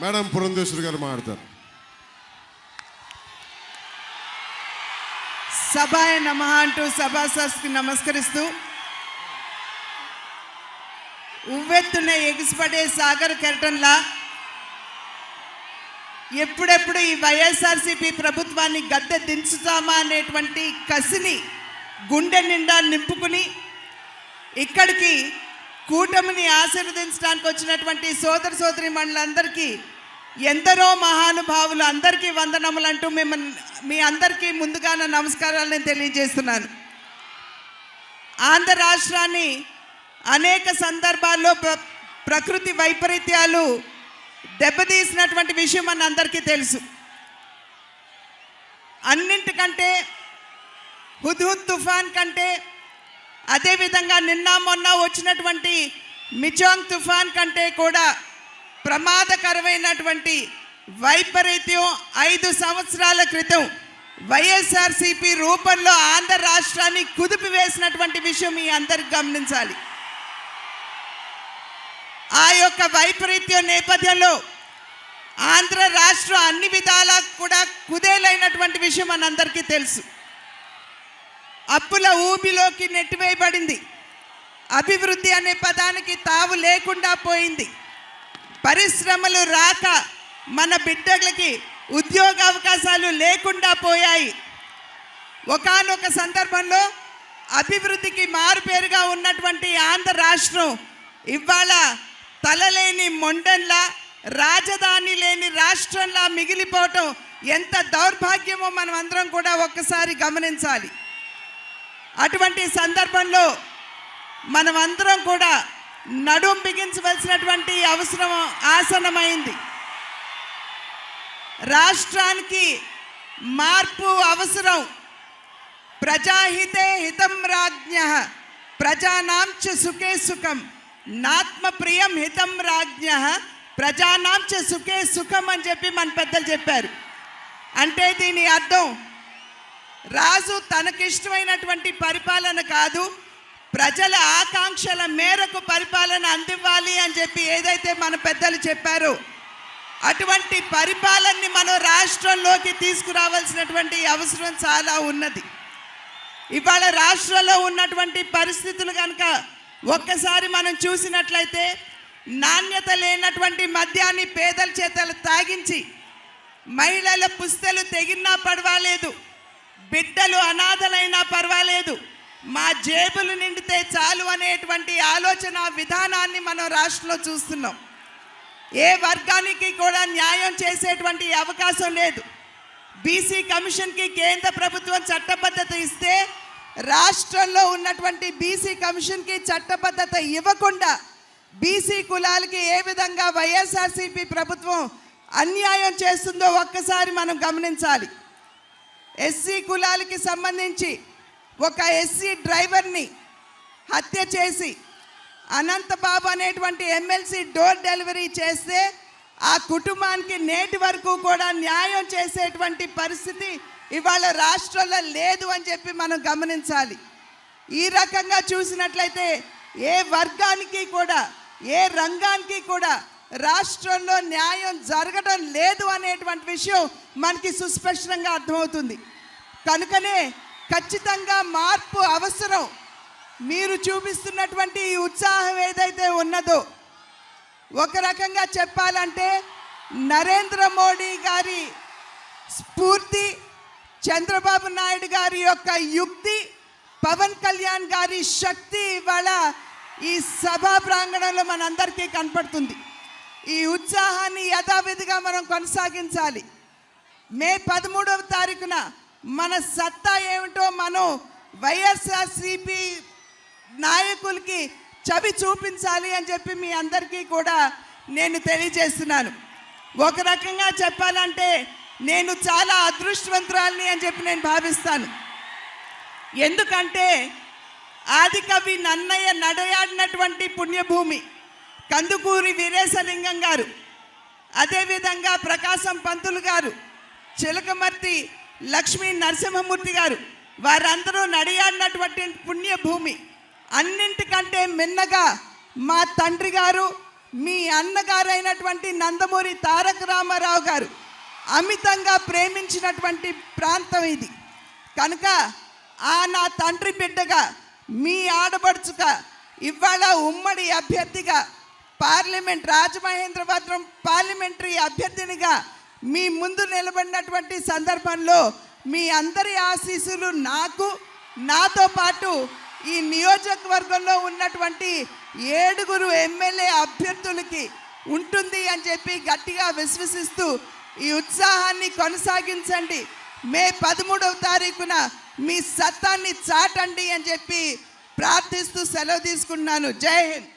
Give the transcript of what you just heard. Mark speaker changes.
Speaker 1: Madam Purandeswari గారు మాట్లాడతారు.
Speaker 2: సభాయ నమ అంటూ సభాసస్కి నమస్కరిస్తూ ఉవ్వెత్తున ఎగిసిపడే సాగర్ కెరటంలా ఎప్పుడెప్పుడు ఈ వైఎస్ఆర్సీపీ ప్రభుత్వాన్ని గద్దె దించుతామా అనేటువంటి కసిని గుండె నిండా నింపుకుని ఇక్కడికి కూటమిని ఆశీర్వదించడానికి వచ్చినటువంటి సోదర సోదరి మండలందరికీ ఎందరో మహానుభావులు అందరికీ వందనములు అంటూ మిమ్మల్ని మీ అందరికీ ముందుగా నా నమస్కారాలు నేను తెలియజేస్తున్నాను. ఆంధ్ర రాష్ట్రాన్ని అనేక సందర్భాల్లో ప్ర- ప్రకృతి వైపరీత్యాలు దెబ్బతీసినటువంటి విషయం మన అందరికీ తెలుసు. అన్నింటికంటే హుద్హుద్ తుఫాన్ కంటే అదేవిధంగా నిన్న మొన్న వచ్చినటువంటి మిచోంగ్ తుఫాన్ కంటే కూడా ప్రమాదకరమైనటువంటి వైపరీత్యం ఐదు సంవత్సరాల క్రితం వైఎస్ఆర్సీపీ రూపంలో ఆంధ్ర రాష్ట్రాన్ని కుదిపి వేసినటువంటి విషయం మీ అందరికి గమనించాలి. ఆ యొక్క వైపరీత్యం నేపథ్యంలో ఆంధ్ర రాష్ట్రం అన్ని విధాలా కూడా కుదేలైనటువంటి విషయం మనందరికీ తెలుసు. అప్పుల ఊబిలోకి నెట్టివేయబడింది. అభివృద్ధి అనే పదానికి తావు లేకుండా పోయింది. పరిశ్రమలు రాక మన బిడ్డలకి ఉద్యోగ అవకాశాలు లేకుండా పోయాయి. ఒకానొక సందర్భంలో అభివృద్ధికి మారుపేరుగా ఉన్నటువంటి ఆంధ్ర రాష్ట్రం ఇవాళ తలలేని మొండన్లా రాజధాని లేని రాష్ట్రంలా మిగిలిపోవటం ఎంత దౌర్భాగ్యమో మనం అందరం కూడా ఒక్కసారి గమనించాలి. అటువంటి సందర్భంలో మనమందరం కూడా నడుం బిగించవలసినటువంటి అవసరం ఆసనమైంది రాష్ట్రానికి మార్పు అవసరం. ప్రజాహితే హితం రాజ్ఞ ప్రజానాంచ సుఖే సుఖం. నాత్మ ప్రియం హితం రాజ్ఞ ప్రజానాంచ సుఖే సుఖం అని చెప్పి మన పెద్దలు చెప్పారు. అంటే దీని అర్థం రాజు తనకిష్టమైనటువంటి పరిపాలన కాదు. ప్రజల ఆకాంక్షల మేరకు పరిపాలన అందివ్వాలి అని చెప్పి ఏదైతే మన పెద్దలు చెప్పారో అటువంటి పరిపాలనని మనం రాష్ట్రంలోకి తీసుకురావాల్సినటువంటి అవసరం చాలా ఉన్నది. ఇవాళ రాష్ట్రంలో ఉన్నటువంటి పరిస్థితులు కనుక ఒక్కసారి మనం చూసినట్లయితే నాణ్యత లేనటువంటి మద్యాన్ని పేదల చేతలు తాగించి మహిళల పుస్తలు తెగినా పడవాలేదు బిడ్డలు అనాథలైనా పర్వాలేదు. మా జేబులు నిండితే చాలు అనేటువంటి ఆలోచన విధానాన్ని మనం రాష్ట్రంలో చూస్తున్నాం. ఏ వర్గానికి కూడా న్యాయం చేసేటువంటి అవకాశం లేదు. బీసీ కమిషన్కి కేంద్ర ప్రభుత్వం చట్టబద్ధత ఇస్తే రాష్ట్రంలో ఉన్నటువంటి బీసీ కమిషన్కి చట్టబద్ధత ఇవ్వకుండా బీసీ కులాలకి ఏ విధంగా వైఎస్ఆర్సీపీ ప్రభుత్వం అన్యాయం చేస్తుందో ఒక్కసారి మనం గమనించాలి. ఎస్సీ కులాలకి సంబంధించి ఒక ఎస్సీ డ్రైవర్ని హత్య చేసి అనంతబాబు అనేటువంటి ఎమ్మెల్సీ డోర్ డెలివరీ చేస్తే ఆ కుటుంబానికి నేటి వరకు కూడా న్యాయం చేసేటువంటి పరిస్థితి ఇవాళ రాష్ట్రంలో లేదు అని చెప్పి మనం గమనించాలి. ఈ రకంగా చూసినట్లయితే ఏ వర్గానికి కూడా ఏ రంగానికి కూడా రాష్ట్రంలో న్యాయం జరగడం లేదు అనేటువంటి విషయం మనకి సుస్పష్టంగా అర్థమవుతుంది. కనుకనే ఖచ్చితంగా మార్పు అవసరం. మీరు చూపిస్తున్నటువంటి ఈ ఉత్సాహం ఏదైతే ఉన్నదో ఒక రకంగా చెప్పాలంటే నరేంద్ర మోడీ గారి స్ఫూర్తి చంద్రబాబు నాయుడు గారి యొక్క యుక్తి పవన్ కళ్యాణ్ గారి శక్తి ఇవాళ ఈ సభా ప్రాంగణంలో మనందరికీ కనపడుతుంది. ఈ ఉత్సాహాన్ని యథావిధిగా మనం కొనసాగించాలి. మే పదమూడవ తారీఖున మన సత్తా ఏమిటో మనం వైఎస్ఆర్సిపి నాయకులకి చవి చూపించాలి అని చెప్పి మీ అందరికీ కూడా నేను తెలియజేస్తున్నాను. ఒక రకంగా చెప్పాలంటే నేను చాలా అదృష్టవంతురాలని అని చెప్పి నేను భావిస్తాను. ఎందుకంటే ఆదికవి నన్నయ్య నడయాడినటువంటి పుణ్యభూమి. కందుకూరి వీరేశలింగం గారు అదేవిధంగా ప్రకాశం పంతులు గారు చిలకమర్తి లక్ష్మీ నరసింహమూర్తి గారు వారందరూ నడియాడినటువంటి పుణ్యభూమి. అన్నింటికంటే మిన్నగా మా తండ్రి గారు మీ అన్నగారైనటువంటి నందమూరి తారక రామారావు గారు అమితంగా ప్రేమించినటువంటి ప్రాంతం ఇది. కనుక ఆ నా తండ్రి బిడ్డగా మీ ఆడపడుచుగా ఇవాళ ఉమ్మడి అభ్యర్థిగా పార్లమెంట్ రాజమహేంద్రవరం పార్లమెంటరీ అభ్యర్థినిగా మీ ముందు నిలబడినటువంటి సందర్భంలో మీ అందరి ఆశీస్సులు నాకు నాతో పాటు ఈ నియోజకవర్గంలో ఉన్నటువంటి ఏడుగురు ఎమ్మెల్యే అభ్యర్థులకి ఉంటుంది అని చెప్పి గట్టిగా విశ్వసిస్తూ ఈ ఉత్సాహాన్ని కొనసాగించండి. మే పదమూడవ తారీఖున మీ సత్తాన్ని చాటండి అని చెప్పి ప్రార్థిస్తూ సెలవు తీసుకున్నాను జై హింద్.